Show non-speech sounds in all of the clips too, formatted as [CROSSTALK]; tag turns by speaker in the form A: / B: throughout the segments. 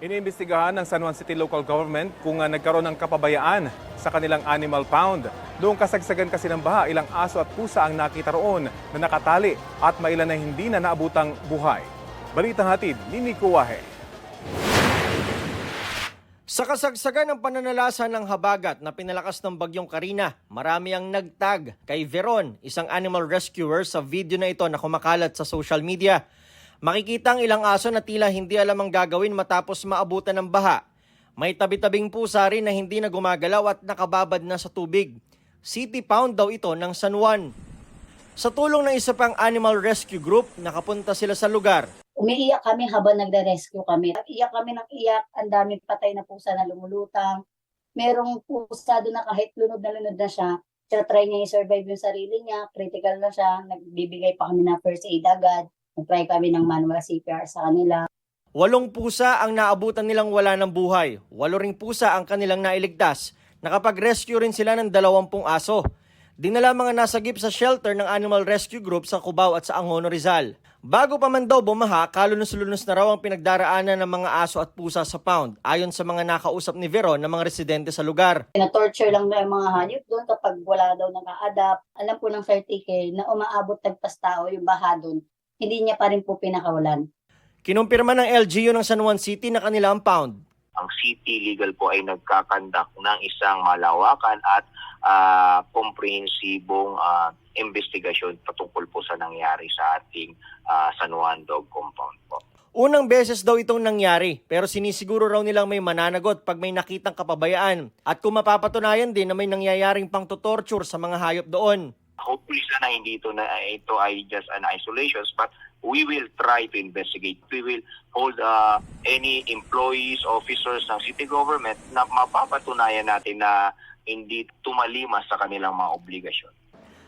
A: Iniimbestigahan ng San Juan City Local Government kung uh, nagkaroon ng kapabayaan sa kanilang animal pound. Noong kasagsagan kasi ng baha, ilang aso at pusa ang nakita roon na nakatali at mailan na hindi na naabutang buhay. Balitang hatid ni Nico Wahe.
B: Sa kasagsagan ng pananalasan ng habagat na pinalakas ng bagyong Karina, marami ang nagtag kay Veron, isang animal rescuer sa video na ito na kumakalat sa social media. Makikita ang ilang aso na tila hindi alam ang gagawin matapos maabutan ng baha. May tabi-tabing pusa rin na hindi na gumagalaw at nakababad na sa tubig. City Pound daw ito ng San Juan. Sa tulong ng isa pang animal rescue group, nakapunta sila sa lugar.
C: umiiyak kami habang nagre-rescue kami. Iyak kami ng iyak, ang daming patay na pusa na lumulutang. Merong pusa doon na kahit lunod na lunod na siya, try niya i-survive yung sarili niya, critical na siya, nagbibigay pa kami ng first aid agad, nag-try kami ng manual CPR sa kanila.
B: Walong pusa ang naabutan nilang wala ng buhay. Walo ring pusa ang kanilang nailigtas. Nakapag-rescue rin sila ng dalawampung aso. Dinala mga nasagip sa shelter ng Animal Rescue Group sa Cubao at sa Angono Rizal. Bago pa man daw bumaha, kalunos-lunos na raw ang pinagdaraanan ng mga aso at pusa sa pound, ayon sa mga nakausap ni Veron ng mga residente sa lugar.
C: Na-torture lang na yung mga hayop doon kapag wala daw naka-adapt. Alam po ng 30K na umaabot tagpas tao yung baha doon, hindi niya pa rin po pinakawalan.
B: Kinumpirma ng LGU ng San Juan City na kanila ang pound.
D: ang city legal po ay nagkakandak ng isang malawakan at ah, komprehensibong ah, investigasyon patungkol po sa nangyari sa ating ah, San Juan Dog Compound po.
B: Unang beses daw itong nangyari, pero sinisiguro raw nilang may mananagot pag may nakitang kapabayaan. At kung mapapatunayan din na may nangyayaring pang torture sa mga hayop doon.
D: Hopefully sana hindi ito, na, ito ay just an isolations but we will try to investigate. We will hold ah, any employees, officers ng city government na mapapatunayan natin na hindi tumalimas sa kanilang mga obligasyon.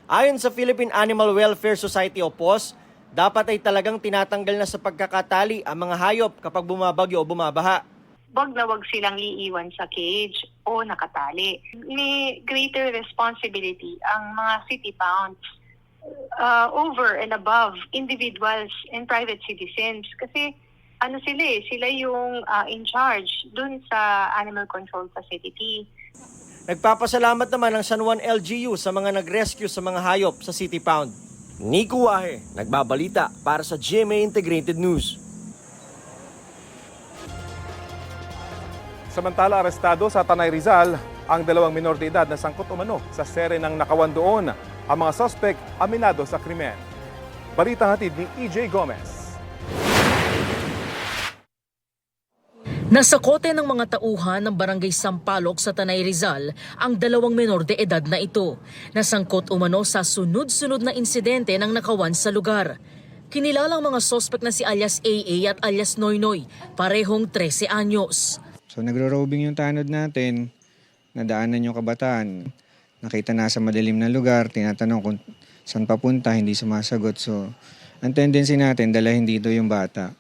B: Ayon sa Philippine Animal Welfare Society o POS, dapat ay talagang tinatanggal na sa pagkakatali ang mga hayop kapag bumabagyo o bumabaha.
E: Wag na wag silang iiwan sa cage o nakatali. May greater responsibility ang mga city pounds uh, over and above individuals and private citizens kasi ano sila eh, sila yung uh, in charge dun sa animal control facility.
B: Nagpapasalamat naman ang San Juan LGU sa mga nag-rescue sa mga hayop sa City Pound. Nico Wahe, nagbabalita para sa GMA Integrated News.
A: Samantala, arestado sa Tanay Rizal ang dalawang minor de edad na sangkot umano sa sere ng nakawan doon. Ang mga suspect aminado sa krimen. Balitang hatid ni EJ Gomez.
F: Nasa kote ng mga tauhan ng barangay Sampaloc sa Tanay Rizal ang dalawang menor de edad na ito. Nasangkot umano sa sunod-sunod na insidente ng nakawan sa lugar. Kinilalang mga sospek na si alias AA at alias Noynoy, parehong 13 anyos.
G: So nagro-robing yung tanod natin, nadaanan yung kabataan. Nakita na sa madilim na lugar, tinatanong kung saan papunta, hindi sumasagot. So ang tendency natin, dalahin dito yung bata.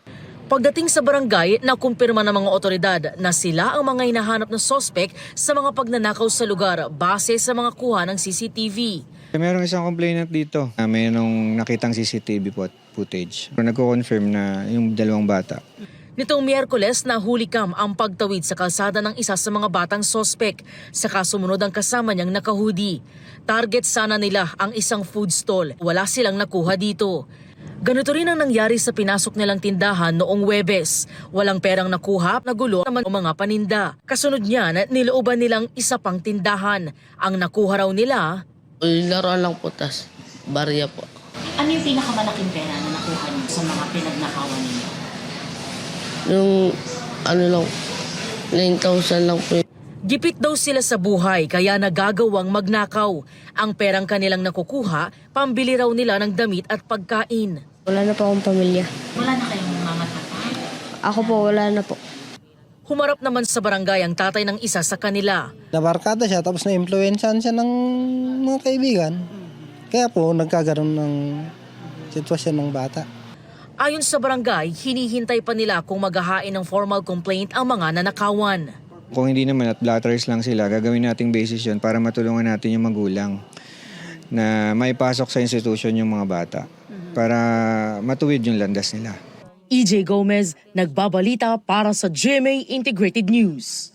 F: Pagdating sa barangay, nakumpirma ng mga otoridad na sila ang mga hinahanap na sospek sa mga pagnanakaw sa lugar base sa mga kuha ng CCTV.
G: Merong isang complainant dito. Uh, mayroong nakitang CCTV footage. Nagko-confirm na yung dalawang bata.
F: Nitong Miyerkules, nahuli kam ang pagtawid sa kalsada ng isa sa mga batang sospek. Sa sumunod ang kasama niyang nakahudi. Target sana nila ang isang food stall. Wala silang nakuha dito. Ganito rin ang nangyari sa pinasok nilang tindahan noong Webes. Walang perang nakuha, nagulo naman ang mga paninda. Kasunod niyan, nilooban nilang isa pang tindahan. Ang nakuha raw nila,
H: Laruan lang po, tas barya po.
I: Ano yung pinakamalaking pera na nakuha niyo sa mga pinagnakawan ninyo?
H: Yung ano lang, 9,000 lang po.
F: Gipit daw sila sa buhay kaya nagagawang magnakaw. Ang perang kanilang nakukuha, pambili raw nila ng damit at pagkain.
J: Wala na po akong pamilya.
I: Wala na kayong mga tatay?
J: Ako po, wala na po.
F: Humarap naman sa barangay ang tatay ng isa sa kanila.
K: Nabarkada siya tapos na-influensyahan siya ng mga kaibigan. Kaya po nagkagaroon ng sitwasyon ng bata.
F: Ayon sa barangay, hinihintay pa nila kung maghahain ng formal complaint ang mga nanakawan.
G: Kung hindi naman at blatters lang sila, gagawin nating basis yun para matulungan natin yung magulang na maipasok sa institution yung mga bata para matuwid yung landas nila.
F: EJ Gomez, nagbabalita para sa GMA Integrated News.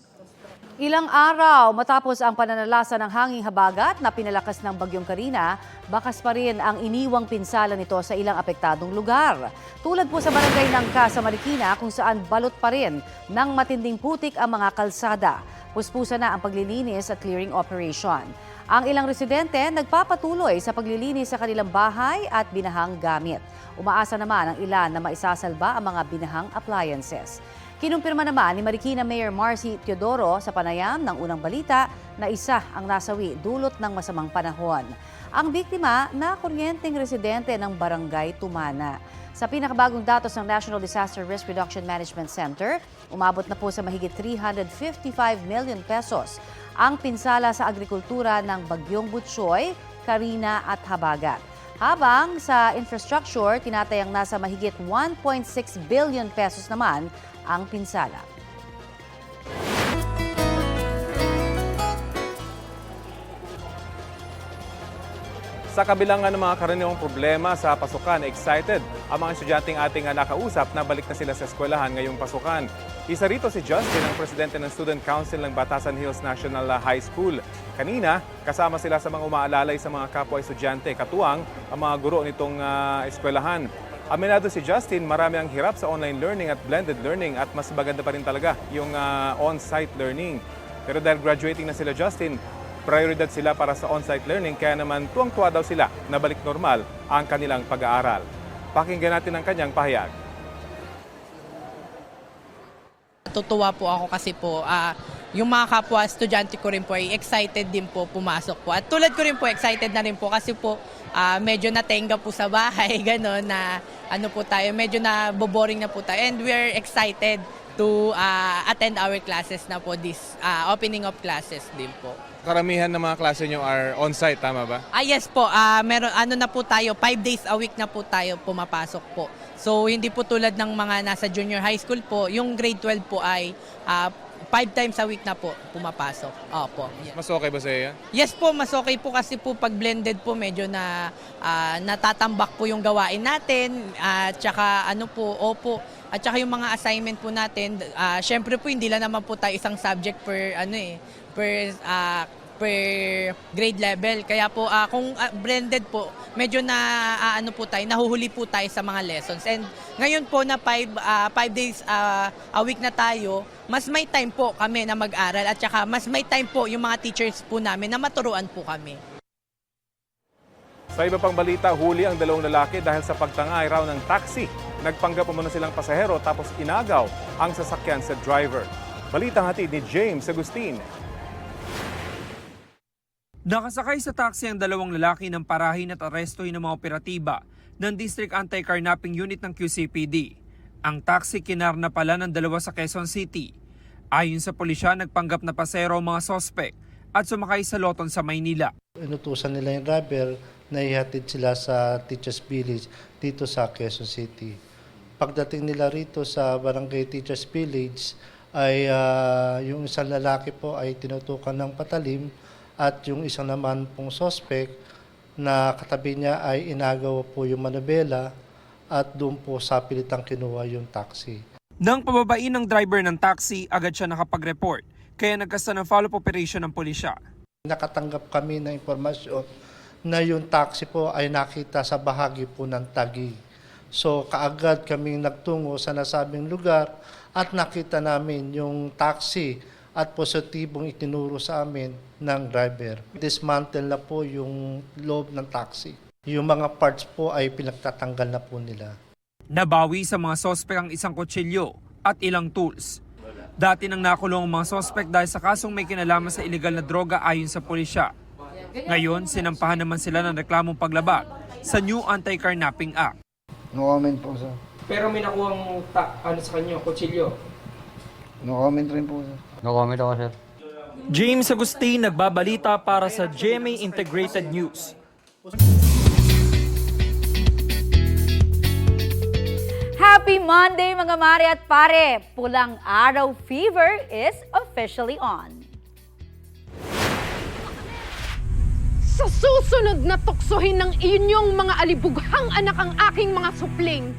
L: Ilang araw matapos ang pananalasa ng hanging habagat na pinalakas ng Bagyong Karina, bakas pa rin ang iniwang pinsala nito sa ilang apektadong lugar. Tulad po sa barangay ng Casa Marikina kung saan balot pa rin ng matinding putik ang mga kalsada. Puspusa na ang paglilinis at clearing operation. Ang ilang residente nagpapatuloy sa paglilinis sa kanilang bahay at binahang gamit. Umaasa naman ang ilan na maisasalba ang mga binahang appliances. Kinumpirma naman ni Marikina Mayor Marcy Teodoro sa panayam ng unang balita na isa ang nasawi dulot ng masamang panahon. Ang biktima na kuryenteng residente ng barangay Tumana. Sa pinakabagong datos ng National Disaster Risk Reduction Management Center, umabot na po sa mahigit 355 million pesos ang pinsala sa agrikultura ng Bagyong Butchoy, Karina at Habagat. Habang sa infrastructure, tinatayang nasa mahigit 1.6 billion pesos naman ang pinsala.
A: Sa kabilang ng mga karaniwang problema sa pasukan, excited ang mga estudyanteng ating nakausap na balik na sila sa eskwelahan ngayong pasukan. Isa rito si Justin, ang presidente ng Student Council ng Batasan Hills National High School. Kanina, kasama sila sa mga umaalalay sa mga kapwa estudyante, katuwang ang mga guro nitong ah, eskwelahan. Aminado si Justin, marami ang hirap sa online learning at blended learning at mas maganda pa rin talaga yung ah, on-site learning. Pero dahil graduating na sila Justin, prioridad sila para sa on-site learning kaya naman tuwang-tuwa daw sila na balik normal ang kanilang pag-aaral. Pakinggan natin ang kanyang pahayag.
M: Tutuwa po ako kasi po ah, yung mga kapwa estudyante ko rin po ay excited din po pumasok po. At tulad ko rin po excited na rin po kasi po ah, medyo natenga po sa bahay [LAUGHS] gano'n na ano po tayo, medyo na boring na po tayo and we are excited to ah, attend our classes na po this ah, opening of classes din po.
A: Karamihan ng mga klase nyo are on-site, tama ba?
M: Ah yes po, ah meron ano na po tayo, 5 days a week na po tayo pumapasok po. So hindi po tulad ng mga nasa junior high school po, yung grade 12 po ay 5 times a week na po pumapasok. Opo. Yes.
A: Mas okay ba sa iyo?
M: Yes po, mas okay po kasi po pag blended po medyo na ah, natatambak po yung gawain natin at saka ano po, opo. At saka yung mga assignment po natin, ah, syempre po hindi lang naman po tayo isang subject per ano eh, per ah, per grade level. Kaya po ah, kung ah, blended po, medyo na ah, ano po tayo, nahuhuli po tayo sa mga lessons. And ngayon po na 5 five days ah, a week na tayo, mas may time po kami na mag-aral at saka mas may time po yung mga teachers po namin na maturuan po kami.
A: Sa iba pang balita, huli ang dalawang lalaki dahil sa pagtangay raw ng taxi. Nagpanggap umano silang pasahero tapos inagaw ang sasakyan sa driver. Balitang hatid ni James Agustin.
N: Nakasakay sa taxi ang dalawang lalaki ng parahin at arestuhin ng mga operatiba ng District Anti-Carnapping Unit ng QCPD. Ang taxi kinarna pala ng dalawa sa Quezon City. Ayon sa pulisya, nagpanggap na pasero ang mga sospek at sumakay sa loton sa Maynila.
K: Inutusan nila yung driver na ihatid sila sa Teachers Village dito sa Quezon City. Pagdating nila rito sa Barangay Teachers Village, ay ah, yung isang lalaki po ay tinutukan ng patalim at yung isang naman pong suspect na katabi niya ay inagaw po yung manubela at doon po sa pilitang kinuha yung taxi.
N: Nang pababain ng driver ng taxi, agad siya nakapag-report. Kaya nagkasta ng follow-up operation ng pulisya.
K: Nakatanggap kami ng impormasyon na yung taxi po ay nakita sa bahagi po ng Taguig. So kaagad kaming nagtungo sa nasabing lugar at nakita namin yung taxi at positibong itinuro sa amin ng driver. Dismantle na po yung loob ng taxi. Yung mga parts po ay pinagtatanggal na po nila.
N: Nabawi sa mga sospek ang isang kutsilyo at ilang tools. Dati nang nakulong ang mga sospek dahil sa kasong may kinalaman sa illegal na droga ayon sa pulisya. Ngayon, sinampahan naman sila ng reklamong paglabag sa New Anti-Carnapping Act.
K: No comment po sir.
N: Pero may nakuhang ta- ano sa kanya, kutsilyo.
K: No comment rin po sir.
O: No comment ako, sir.
N: James Agustin nagbabalita para sa GMA Integrated News.
L: Happy Monday mga mare at pare! Pulang Araw Fever is officially on.
P: Sa susunod na tuksohin ng inyong mga alibughang anak ang aking mga supling.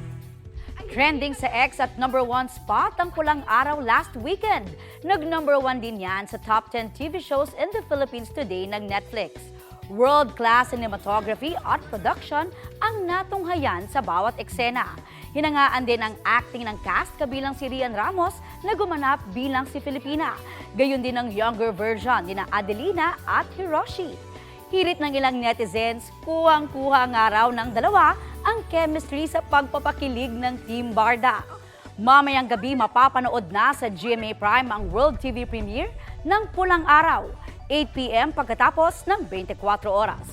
O: Trending sa X at number one spot ang Pulang Araw last weekend. Nag-number one din yan sa top 10 TV shows in the Philippines today ng Netflix. World-class cinematography at production ang natunghayan sa bawat eksena. Hinangaan din ang acting ng cast kabilang si Rian Ramos na gumanap bilang si Filipina. Gayon din ang younger version ni na Adelina at Hiroshi. Hirit ng ilang netizens, kuhang-kuha nga raw ng dalawa ang chemistry sa pagpapakilig ng Team Barda. Mamayang gabi mapapanood na sa GMA Prime ang World TV premiere ng Pulang Araw, 8pm pagkatapos ng 24 oras.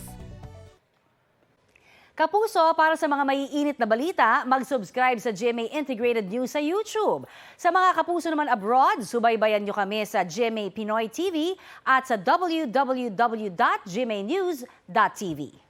L: Kapuso, para sa mga maiinit na balita, mag-subscribe sa GMA Integrated News sa YouTube. Sa mga kapuso naman abroad, subaybayan nyo kami sa GMA Pinoy TV at sa www.gmanews.tv.